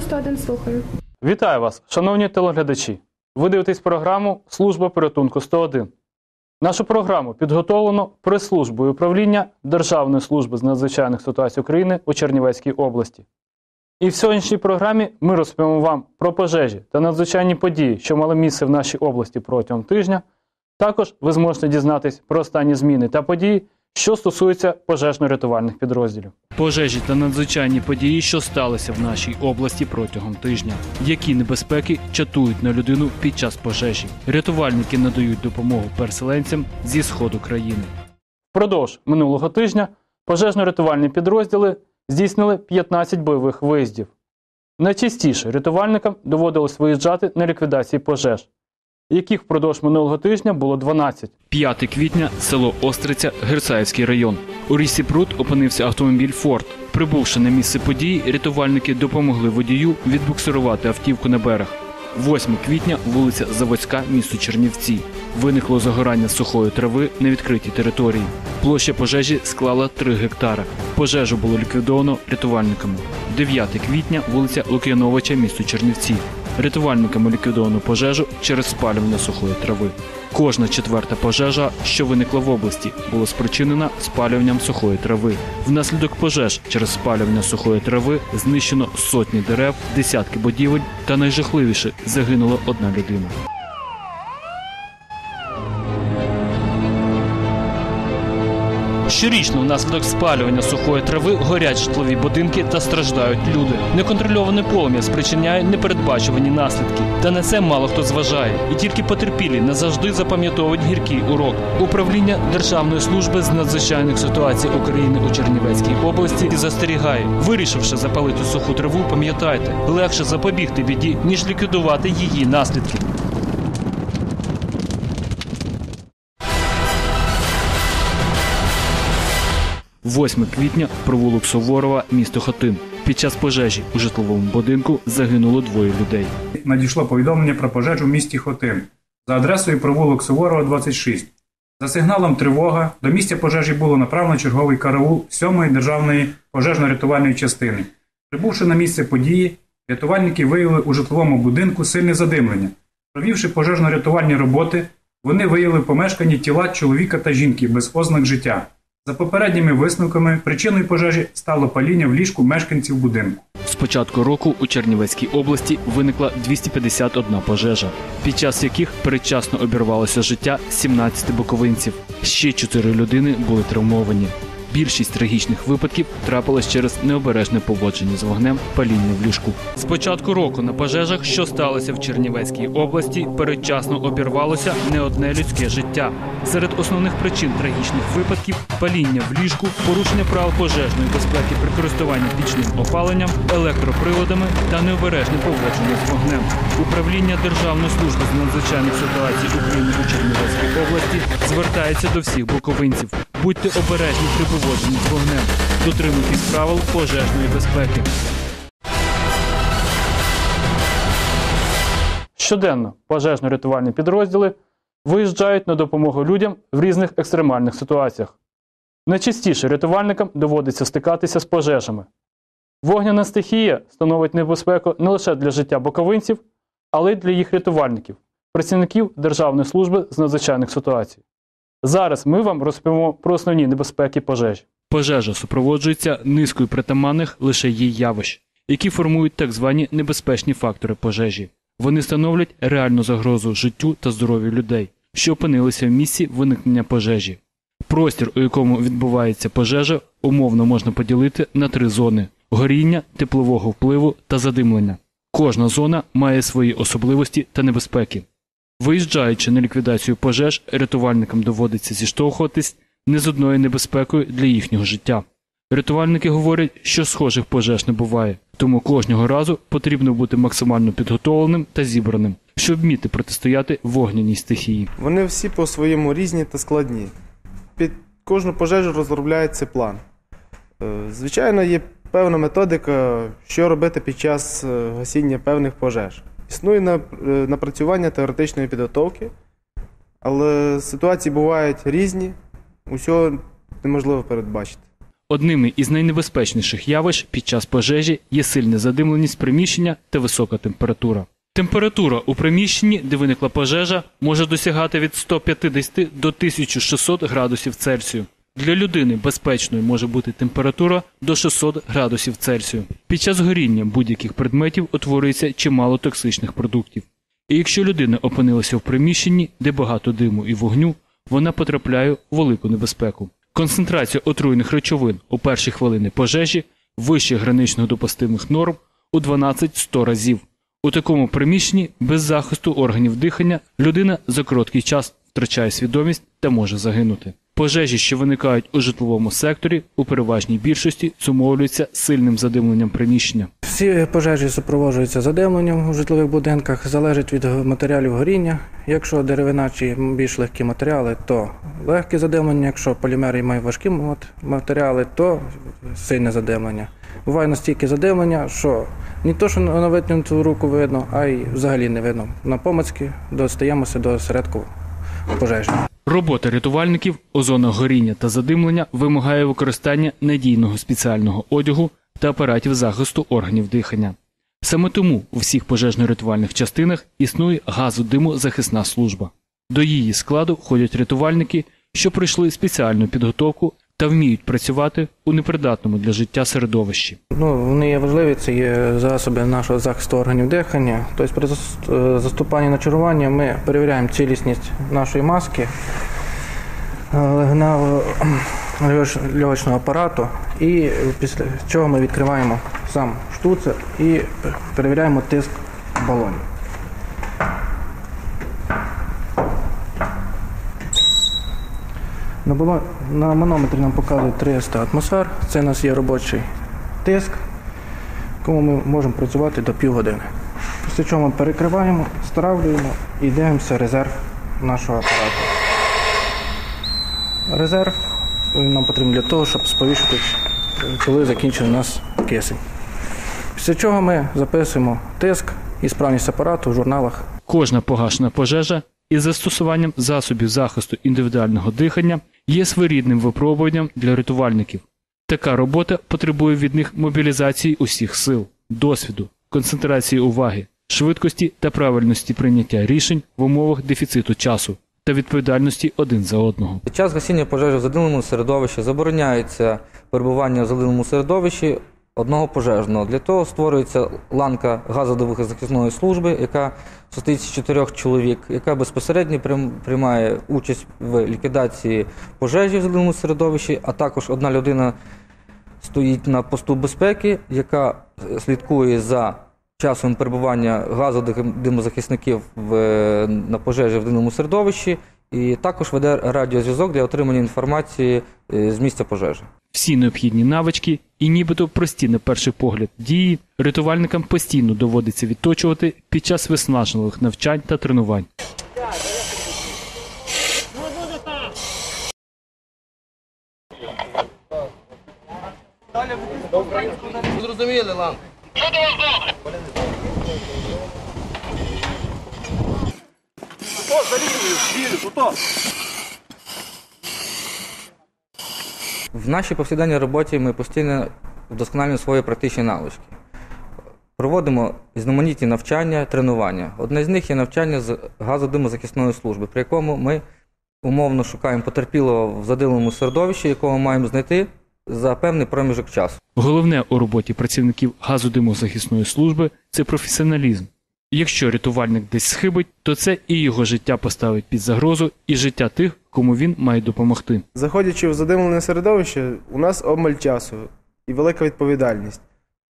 Служба 101 слухаю. Вітаю вас, шановні телеглядачі. Ви дивитесь програму Служба порятунку 101. Нашу програму підготовлено прес-службою управління Державної служби з надзвичайних ситуацій України у Чернівецькій області. І в сьогоднішній програмі ми розповімо вам про пожежі та надзвичайні події, що мали місце в нашій області протягом тижня. Також ви зможете дізнатись про останні зміни та події, що стосуються пожежно-рятувальних підрозділів. Пожежі та надзвичайні події, що сталися в нашій області протягом тижня. Які небезпеки чатують на людину під час пожежі? Рятувальники надають допомогу переселенцям зі сходу країни. Впродовж минулого тижня пожежно-рятувальні підрозділи здійснили 15 бойових виїздів. Найчастіше рятувальникам доводилось виїжджати на ліквідації пожеж, яких впродовж минулого тижня було 12. 5 квітня, село Остриця, Герцаївський район. У річці Пруд опинився автомобіль Форд. Прибувши на місце події, рятувальники допомогли водію відбуксирувати автівку на берег. 8 квітня, вулиця Заводська, місто Чернівці. Виникло загорання сухої трави на відкритій території. Площа пожежі склала 3 гектари. Пожежу було ліквідовано рятувальниками. 9 квітня, вулиця Лук'яновича, місто Чернівці. Рятувальниками ліквідовано пожежу через спалювання сухої трави. Кожна четверта пожежа, що виникла в області, була спричинена спалюванням сухої трави. Внаслідок пожеж через спалювання сухої трави знищено сотні дерев, десятки будівель та найжахливіше загинула одна людина. Щорічно внаслідок спалювання сухої трави горять житлові будинки та страждають люди. Неконтрольоване полум'я спричиняє непередбачувані наслідки. Та на це мало хто зважає. І тільки потерпілі назавжди запам'ятовують гіркий урок. Управління Державної служби з надзвичайних ситуацій України у Чернівецькій області застерігає, вирішивши запалити суху траву, пам'ятайте, легше запобігти біді, ніж ліквідувати її наслідки. – 8 квітня, провулок Суворова, місто Хотин. Під час пожежі у житловому будинку загинуло двоє людей. надійшло повідомлення про пожежу в місті Хотин за адресою провулок Суворова, 26. За сигналом тривога до місця пожежі було направлено черговий караул 7-ї державної пожежно-рятувальної частини. Прибувши на місце події, рятувальники виявили у житловому будинку сильне задимлення. Провівши пожежно-рятувальні роботи, вони виявили в помешканні тіла чоловіка та жінки без ознак життя. За попередніми висновками, причиною пожежі стало паління в ліжку мешканців будинку. З початку року у Чернівецькій області виникла 251 пожежа, під час яких передчасно обірвалося життя 17 боковинців. Ще 4 людини були травмовані. Більшість трагічних випадків трапилось через необережне поводження з вогнем паління в ліжку. З початку року на пожежах, що сталося в Чернівецькій області, передчасно обірвалося не одне людське життя. Серед основних причин трагічних випадків паління в ліжку, порушення правил пожежної безпеки при користуванні пічним опаленням, електроприладами та необережне поводження з вогнем. Управління Державної служби з надзвичайних ситуацій України у Чернівецькій області звертається до всіх буковинців. Будьте обережні при поводженні з вогнем. Дотримуйтесь правил пожежної безпеки. Щоденно пожежно-рятувальні підрозділи виїжджають на допомогу людям в різних екстремальних ситуаціях. Найчастіше рятувальникам доводиться стикатися з пожежами. Вогняна стихія становить небезпеку не лише для життя боковинців, але й для їх рятувальників, працівників Державної служби з надзвичайних ситуацій. Зараз ми вам розповімо про основні небезпеки пожежі. Пожежа супроводжується низкою притаманних лише їй явищ, які формують так звані небезпечні фактори пожежі. Вони становлять реальну загрозу життю та здоров'ю людей, що опинилися в місці виникнення пожежі. Простір, у якому відбувається пожежа, умовно можна поділити на три зони: горіння, теплового впливу та задимлення. Кожна зона має свої особливості та небезпеки. Виїжджаючи на ліквідацію пожеж, рятувальникам доводиться зіштовхуватись не з одною небезпекою для їхнього життя. Рятувальники говорять, що схожих пожеж не буває, тому кожного разу потрібно бути максимально підготовленим та зібраним, щоб вміти протистояти вогняній стихії. Вони всі по-своєму різні та складні. Під кожну пожежу розробляється план. Е, Звичайно, є певна методика, що робити під час е, гасіння певних пожеж. Існує е, напрацювання теоретичної підготовки, але ситуації бувають різні, усього неможливо передбачити. Одними із найнебезпечніших явищ під час пожежі є сильна задимленість приміщення та висока температура. Температура у приміщенні, де виникла пожежа, може досягати від 150 до 1600 градусів Цельсію. Для людини безпечною може бути температура до 600 градусів Цельсію. Під час горіння будь-яких предметів утворюється чимало токсичних продуктів. І якщо людина опинилася в приміщенні, де багато диму і вогню, вона потрапляє у велику небезпеку. Концентрація отруйних речовин у перші хвилини пожежі вище граничних допустимих норм у 12-100 разів. У такому приміщенні без захисту органів дихання людина за короткий час втрачає свідомість та може загинути. Пожежі, що виникають у житловому секторі, у переважній більшості зумовлюються сильним задимленням приміщення. Всі пожежі супроводжуються задимленням у житлових будинках, залежить від матеріалів горіння. Якщо деревина чи більш легкі матеріали, то легке задимлення. Якщо полімери мають важкі мат- матеріали, то сильне задимлення. Буває настільки задимлення, що не то, що на витягнуту руку видно, а й взагалі не видно. На помацьки достаємося до середку пожежі. Робота рятувальників у зонах горіння та задимлення вимагає використання надійного спеціального одягу та апаратів захисту органів дихання. Саме тому у всіх пожежно-рятувальних частинах існує газодимозахисна служба. До її складу входять рятувальники, що пройшли спеціальну підготовку та вміють працювати у непридатному для життя середовищі. Ну, вони є важливі, це є засоби нашого захисту органів дихання. Тобто при е, заступанні на чергування ми перевіряємо цілісність нашої маски, е, льовочного апарату, і після чого ми відкриваємо сам штуцер і перевіряємо тиск балонів. На, балон... на манометрі нам показує 300 атмосфер. Це у нас є робочий тиск, якому ми можемо працювати до півгодини. Після чого ми перекриваємо, стравлюємо і дивимося резерв нашого апарату. Резерв нам потрібен для того, щоб сповіщити, коли закінчив у нас кисень. Після чого ми записуємо тиск і справність апарату в журналах Кожна погашена пожежа із застосуванням засобів захисту індивідуального дихання є своєрідним випробуванням для рятувальників. Така робота потребує від них мобілізації усіх сил, досвіду, концентрації уваги, швидкості та правильності прийняття рішень в умовах дефіциту часу та відповідальності один за одного. Під час гасіння пожежі в задимленому середовищі забороняється перебування в задимленому середовищі одного пожежного. Для того створюється ланка газодовихозахисної служби, яка состоїть з чотирьох чоловік, яка безпосередньо приймає участь в ліквідації пожежі в задимленому середовищі, а також одна людина стоїть на посту безпеки, яка слідкує за часом перебування газодимозахисників на пожежі в димному середовищі, і також веде радіозв'язок для отримання інформації е, з місця пожежі. Всі необхідні навички і нібито прості на перший погляд дії рятувальникам постійно доводиться відточувати під час виснажливих навчань та тренувань. Зрозуміли, лам. В нашій повсякденній роботі ми постійно вдосконалюємо свої практичні навички. Проводимо різноманітні навчання, тренування. Одне з них є навчання з газодимозахисної служби, при якому ми умовно шукаємо потерпілого в задимленому середовищі, якого маємо знайти за певний проміжок часу. Головне у роботі працівників газодимозахисної служби це професіоналізм. Якщо рятувальник десь схибить, то це і його життя поставить під загрозу, і життя тих, кому він має допомогти. Заходячи в задимлене середовище, у нас обмаль часу і велика відповідальність.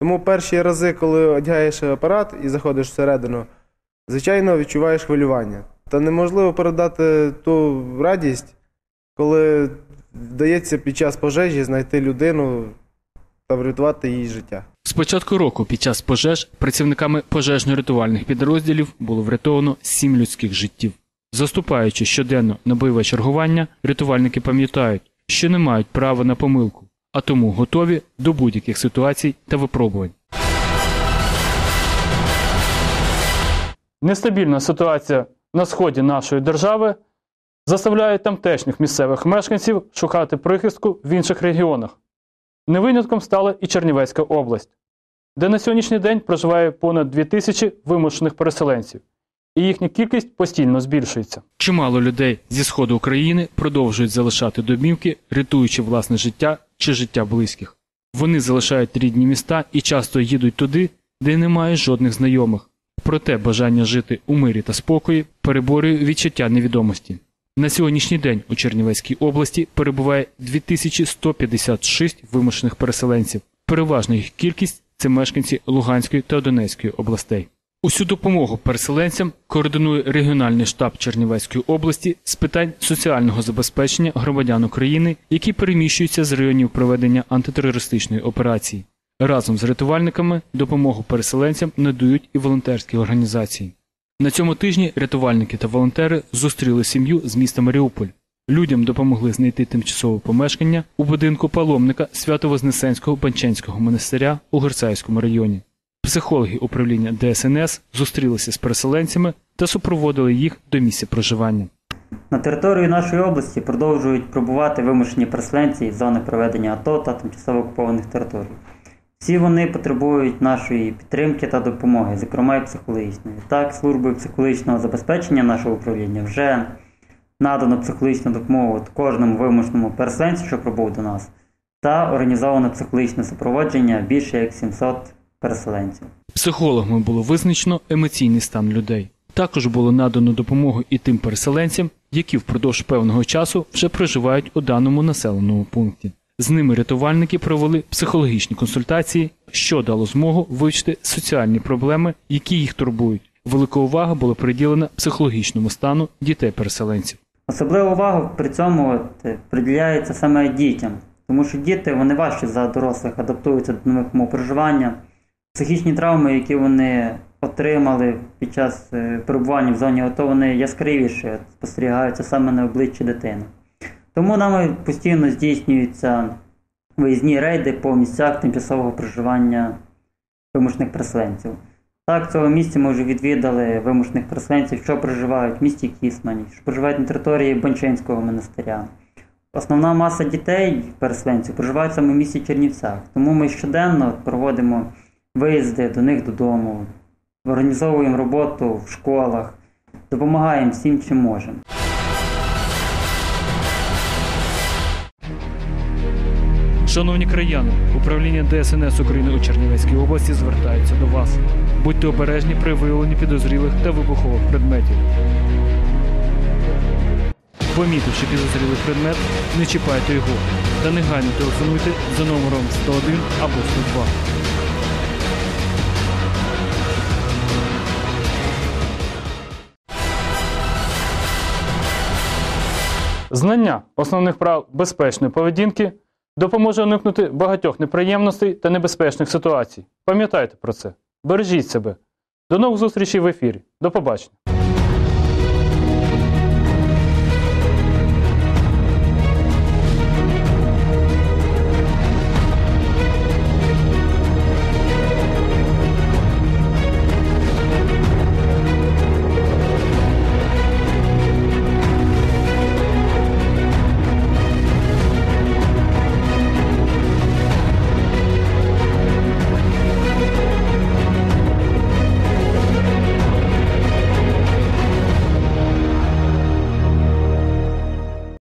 Тому перші рази, коли одягаєш апарат і заходиш всередину, звичайно відчуваєш хвилювання. Та неможливо передати ту радість, коли вдається під час пожежі знайти людину та врятувати її життя. З початку року під час пожеж працівниками пожежно-рятувальних підрозділів було врятовано сім людських життів. Заступаючи щоденно на бойове чергування, рятувальники пам'ятають, що не мають права на помилку, а тому готові до будь-яких ситуацій та випробувань. Нестабільна ситуація на сході нашої держави заставляє тамтешніх місцевих мешканців шукати прихистку в інших регіонах. Не винятком стала і Чернівецька область, де на сьогоднішній день проживає понад 2 тисячі вимушених переселенців, і їхня кількість постійно збільшується. Чимало людей зі сходу України продовжують залишати домівки, рятуючи власне життя чи життя близьких. Вони залишають рідні міста і часто їдуть туди, де немає жодних знайомих. Проте бажання жити у мирі та спокої переборює відчуття невідомості. На сьогоднішній день у Чернівецькій області перебуває 2156 вимушених переселенців. Переважна їх кількість це мешканці Луганської та Донецької областей. Усю допомогу переселенцям координує регіональний штаб Чернівецької області з питань соціального забезпечення громадян України, які переміщуються з районів проведення антитерористичної операції. Разом з рятувальниками допомогу переселенцям надають і волонтерські організації. На цьому тижні рятувальники та волонтери зустріли сім'ю з міста Маріуполь. Людям допомогли знайти тимчасове помешкання у будинку паломника Свято-Вознесенського Банченського монастиря у Герцайському районі. Психологи управління ДСНС зустрілися з переселенцями та супроводили їх до місця проживання. На території нашої області продовжують пробувати вимушені переселенці з зони проведення АТО та тимчасово окупованих територій. Всі вони потребують нашої підтримки та допомоги, зокрема і психологічної. Так, службою психологічного забезпечення нашого управління вже надано психологічну допомогу кожному вимушеному переселенцю, що пробув до нас, та організовано психологічне супроводження більше як 700 переселенців. Психологами було визначено емоційний стан людей. Також було надано допомогу і тим переселенцям, які впродовж певного часу вже проживають у даному населеному пункті. З ними рятувальники провели психологічні консультації, що дало змогу вивчити соціальні проблеми, які їх турбують. Велика увага була приділена психологічному стану дітей-переселенців. Особлива увага при цьому от, е, приділяється саме дітям, тому що діти вони важче за дорослих адаптуються до нових умов проживання. Психічні травми, які вони отримали під час е, перебування в зоні АТО, вони яскравіше спостерігаються саме на обличчі дитини. Тому нами постійно здійснюються виїзні рейди по місцях тимчасового проживання вимушених переселенців. Так, цього місця ми вже відвідали вимушених переселенців, що проживають в місті Кісмані, що проживають на території Бончинського монастиря. Основна маса дітей, переселенців, проживають саме в місті Чернівцях. Тому ми щоденно проводимо виїзди до них додому, організовуємо роботу в школах, допомагаємо всім, чим можемо. Шановні краяни, управління DSNS України у Чернівецькій області звертається до вас. Будьте обережні при виявленні підозрілих та вибухових предметів. Помітивши підозрілий предмет, не чіпайте його та негайно телефонуйте за номером 101 або 102. Знання основних прав безпечної поведінки допоможе уникнути багатьох неприємностей та небезпечних ситуацій. Пам'ятайте про це. Бережіть себе. До нових зустрічей в ефірі. До побачення.